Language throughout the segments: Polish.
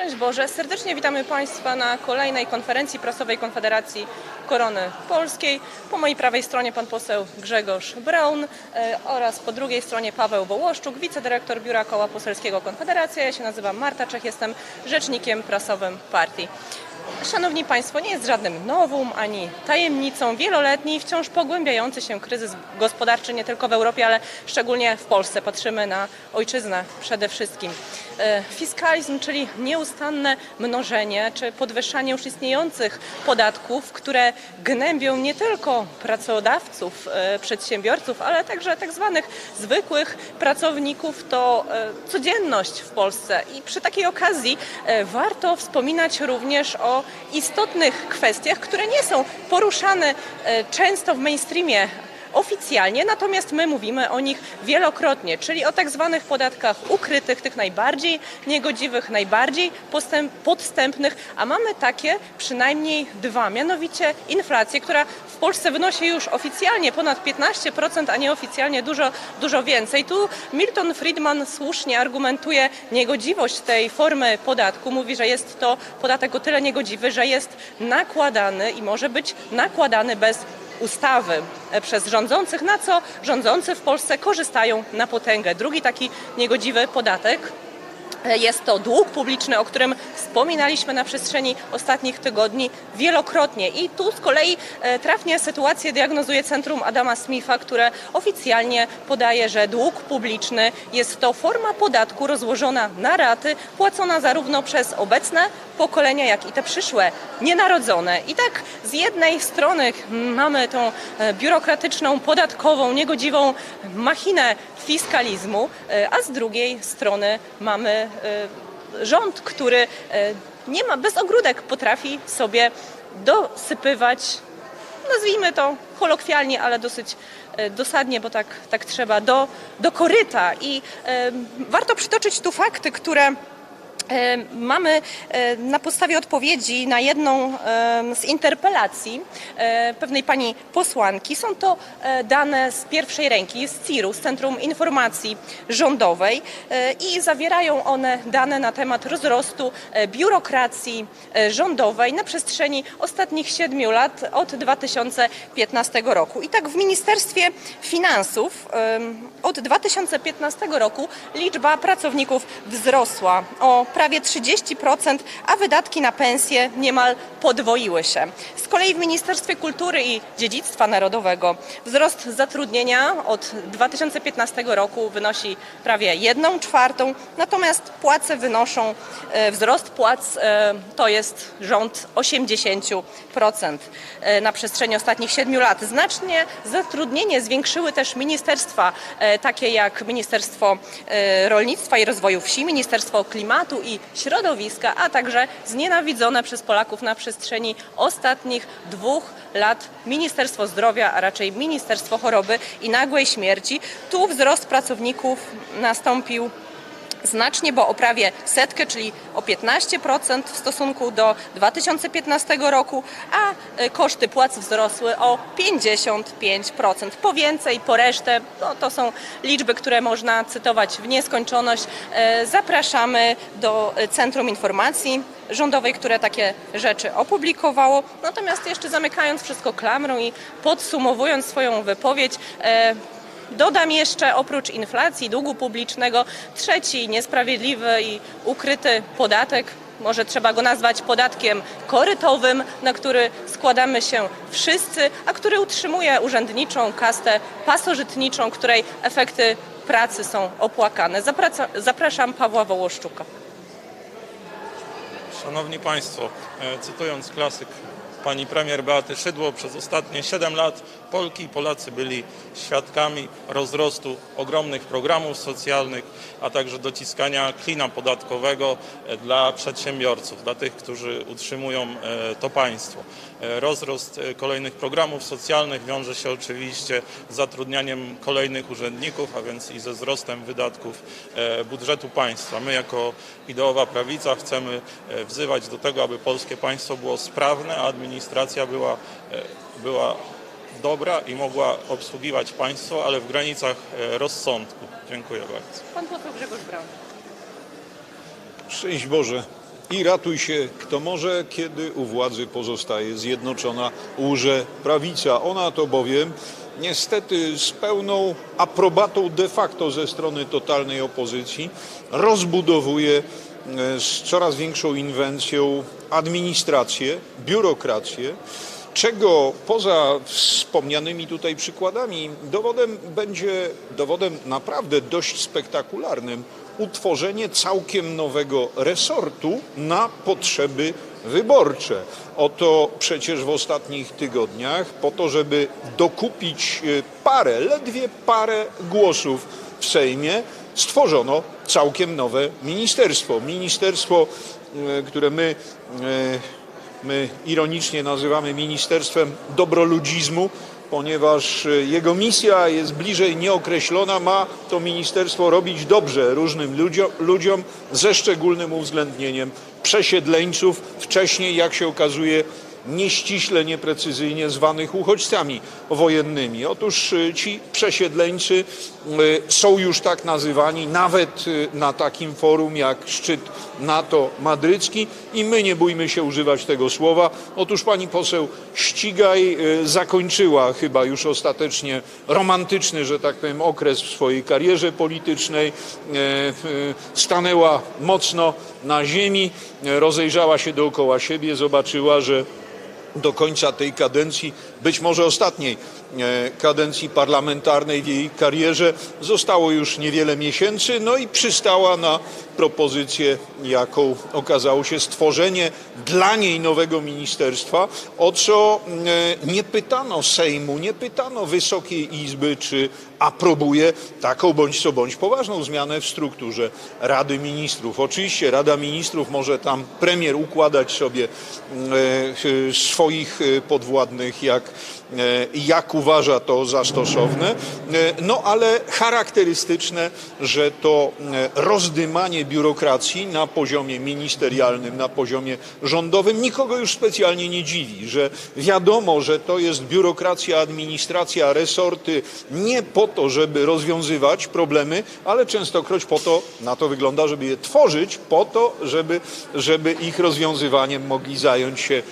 Szczęść Boże, serdecznie witamy Państwa na kolejnej konferencji prasowej Konfederacji Korony Polskiej. Po mojej prawej stronie pan poseł Grzegorz Braun e, oraz po drugiej stronie Paweł Wołoszczuk, wicedyrektor Biura Koła Poselskiego Konfederacja. Ja się nazywam Marta Czech, jestem rzecznikiem prasowym partii. Szanowni Państwo, nie jest żadnym nowum ani tajemnicą wieloletni i wciąż pogłębiający się kryzys gospodarczy nie tylko w Europie, ale szczególnie w Polsce. Patrzymy na ojczyznę przede wszystkim. E, Fiskalizm, czyli nieustanne mnożenie czy podwyższanie już istniejących podatków, które gnębią nie tylko pracodawców, e, przedsiębiorców, ale także tak zwanych zwykłych pracowników, to e, codzienność w Polsce. I przy takiej okazji warto wspominać również o istotnych kwestiach, które nie są poruszane często w mainstreamie oficjalnie, natomiast my mówimy o nich wielokrotnie, czyli o tak zwanych podatkach ukrytych, tych najbardziej niegodziwych, najbardziej podstępnych, a mamy takie przynajmniej dwa, mianowicie inflację, która w Polsce wynosi już oficjalnie ponad 15%, a nieoficjalnie dużo, dużo więcej. Tu Milton Friedman słusznie argumentuje niegodziwość tej formy podatku. Mówi, że jest to podatek o tyle niegodziwy, że jest nakładany i może być nakładany bez ustawy e, przez rządzących, na co rządzący w Polsce korzystają na potęgę. Drugi taki niegodziwy podatek e, jest to dług publiczny, o którym wspominaliśmy na przestrzeni ostatnich tygodni wielokrotnie. I tu z kolei e, trafnie sytuację diagnozuje Centrum Adama Smitha, które oficjalnie podaje, że dług publiczny jest to forma podatku rozłożona na raty, płacona zarówno przez obecne pokolenia, jak i te przyszłe, nienarodzone. I tak z jednej strony mamy tą e, biurokratyczną, podatkową, niegodziwą machinę fiskalizmu, e, a z drugiej strony mamy e, rząd, który nie ma, bez ogródek potrafi sobie dosypywać nazwijmy to kolokwialnie, ale dosyć dosadnie, bo tak, tak trzeba, do, do koryta. I warto przytoczyć tu fakty, które Mamy e, na podstawie odpowiedzi na jedną e, z interpelacji e, pewnej pani posłanki. Są to e, dane z pierwszej ręki, z CIR-u, z Centrum Informacji Rządowej e, i zawierają one dane na temat rozrostu e, biurokracji e, rządowej na przestrzeni ostatnich siedmiu lat od 2015 roku. I tak w Ministerstwie Finansów od 2015 roku liczba pracowników wzrosła o prawie 30%, a wydatki na pensje niemal podwoiły się. Z kolei w Ministerstwie Kultury i Dziedzictwa Narodowego wzrost zatrudnienia od 2015 roku wynosi prawie 1 czwartą, natomiast płace wynoszą, e, wzrost płac e, to jest rząd 80% e, na przestrzeni ostatnich 7 lat. Znacznie zatrudnienie zwiększyły też ministerstwa takie jak Ministerstwo Rolnictwa i Rozwoju Wsi, Ministerstwo Klimatu i Środowiska, a także znienawidzone przez Polaków na przestrzeni ostatnich dwóch lat Ministerstwo Zdrowia, a raczej Ministerstwo Choroby i Nagłej Śmierci. Tu wzrost pracowników nastąpił znacznie, bo o prawie setkę, czyli o 15% w stosunku do 2015 roku, a e, koszty płac wzrosły o 55%. Po więcej, po resztę, no, to są liczby, które można cytować w nieskończoność. E, Zapraszamy do e, Centrum Informacji Rządowej, które takie rzeczy opublikowało. Natomiast jeszcze zamykając wszystko klamrą i podsumowując swoją wypowiedź, Dodam jeszcze oprócz inflacji, długu publicznego, trzeci niesprawiedliwy i ukryty podatek. Może trzeba go nazwać podatkiem korytowym, na który składamy się wszyscy, a który utrzymuje urzędniczą kastę pasożytniczą, której efekty pracy są opłakane. Zapraca, zapraszam Pawła Wołoszczuka. Szanowni Państwo, e, cytując klasyk pani premier Beaty Szydło, przez ostatnie 7 lat Polki i Polacy byli świadkami rozrostu ogromnych programów socjalnych, a także dociskania klina podatkowego e, dla przedsiębiorców, dla tych, którzy utrzymują e, to państwo. E, Rozrost kolejnych programów socjalnych wiąże się oczywiście z zatrudnianiem kolejnych urzędników, a więc i ze wzrostem wydatków budżetu państwa. My jako ideowa prawica chcemy wzywać do tego, aby polskie państwo było sprawne, a administracja była, e, była dobra i mogła obsługiwać państwo, ale w granicach e, rozsądku. Dziękuję bardzo. Pan poseł Grzegorz Braun. Szczęść Boże. I ratuj się kto może, kiedy u władzy pozostaje zjednoczona łże prawica. Ona to bowiem niestety z pełną aprobatą de facto ze strony totalnej opozycji rozbudowuje z coraz większą inwencją administrację, biurokrację, czego poza wspomnianymi tutaj przykładami dowodem będzie dowodem naprawdę dość spektakularnym utworzenie całkiem nowego resortu na potrzeby wyborcze. Oto przecież w ostatnich tygodniach po to, żeby dokupić e, parę, ledwie parę głosów w Sejmie, stworzono całkiem nowe ministerstwo. Ministerstwo, e, które my e, my ironicznie nazywamy Ministerstwem Dobroludzizmu, ponieważ e, jego misja jest bliżej nieokreślona. Ma to ministerstwo robić dobrze różnym ludziom, ludziom ze szczególnym uwzględnieniem przesiedleńców, wcześniej, jak się okazuje, nieściśle, nieprecyzyjnie zwanych uchodźcami wojennymi. Otóż y, ci przesiedleńcy y, są już tak nazywani nawet y, na takim forum jak szczyt NATO madrycki i my nie bójmy się używać tego słowa. Otóż pani poseł Ścigaj zakończyła chyba już ostatecznie romantyczny, że tak powiem, okres w swojej karierze politycznej. Stanęła mocno na ziemi, rozejrzała się dookoła siebie, zobaczyła, że do końca tej kadencji, być może ostatniej e, kadencji parlamentarnej w jej karierze, zostało już niewiele miesięcy, no i przystała na propozycję, jaką okazało się stworzenie dla niej nowego ministerstwa, o co e, nie pytano Sejmu, nie pytano Wysokiej Izby, czy aprobuje taką bądź co bądź poważną zmianę w strukturze Rady Ministrów. Oczywiście Rada Ministrów może tam premier układać sobie e, swoich e, podwładnych jak, e, jak uważa to za stosowne, no ale charakterystyczne, że to rozdymanie biurokracji na poziomie ministerialnym, na poziomie rządowym nikogo już specjalnie nie dziwi, że wiadomo, że to jest biurokracja, administracja, resorty nie po to, żeby rozwiązywać problemy, ale częstokroć po to, na to wygląda, żeby je tworzyć, po to, żeby, żeby ich rozwiązywaniem mogli zająć się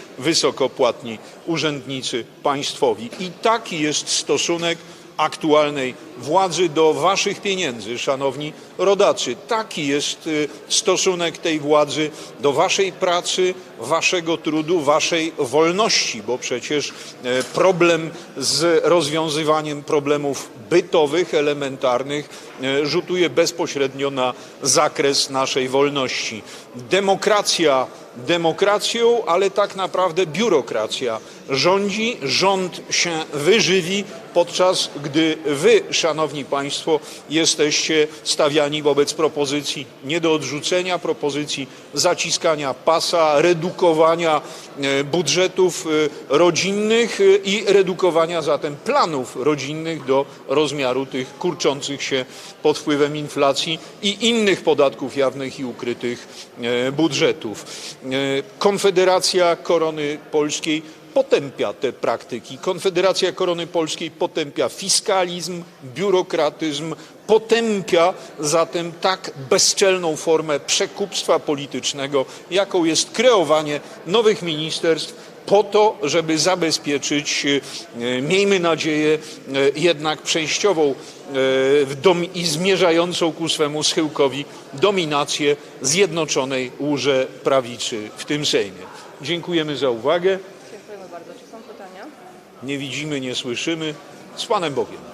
wysokopłatni urzędnicy państwowi. I taki jest stosunek aktualnej władzy do waszych pieniędzy, szanowni rodacy. Taki jest y, stosunek tej władzy do waszej pracy, waszego trudu, waszej wolności, bo przecież e, problem z rozwiązywaniem problemów bytowych, elementarnych e, rzutuje bezpośrednio na zakres naszej wolności. Demokracja demokracją, ale tak naprawdę biurokracja rządzi, rząd się wyżywi, podczas gdy wy, szanowni państwo, jesteście stawiani wobec propozycji nie do odrzucenia, propozycji zaciskania pasa, redukowania e, budżetów e, rodzinnych e, i redukowania zatem planów rodzinnych do rozmiaru tych kurczących się pod wpływem inflacji i innych podatków jawnych i ukrytych budżetów. Konfederacja Korony Polskiej potępia te praktyki. Konfederacja Korony Polskiej potępia fiskalizm, biurokratyzm, potępia zatem tak bezczelną formę przekupstwa politycznego, jaką jest kreowanie nowych ministerstw po to, żeby zabezpieczyć, e, miejmy nadzieję, e, jednak przejściową e, i zmierzającą ku swemu schyłkowi dominację zjednoczonej łże prawicy w tym Sejmie. Dziękujemy za uwagę. Dziękujemy bardzo. Czy są pytania? Nie widzimy, nie słyszymy. Z Panem Bogiem.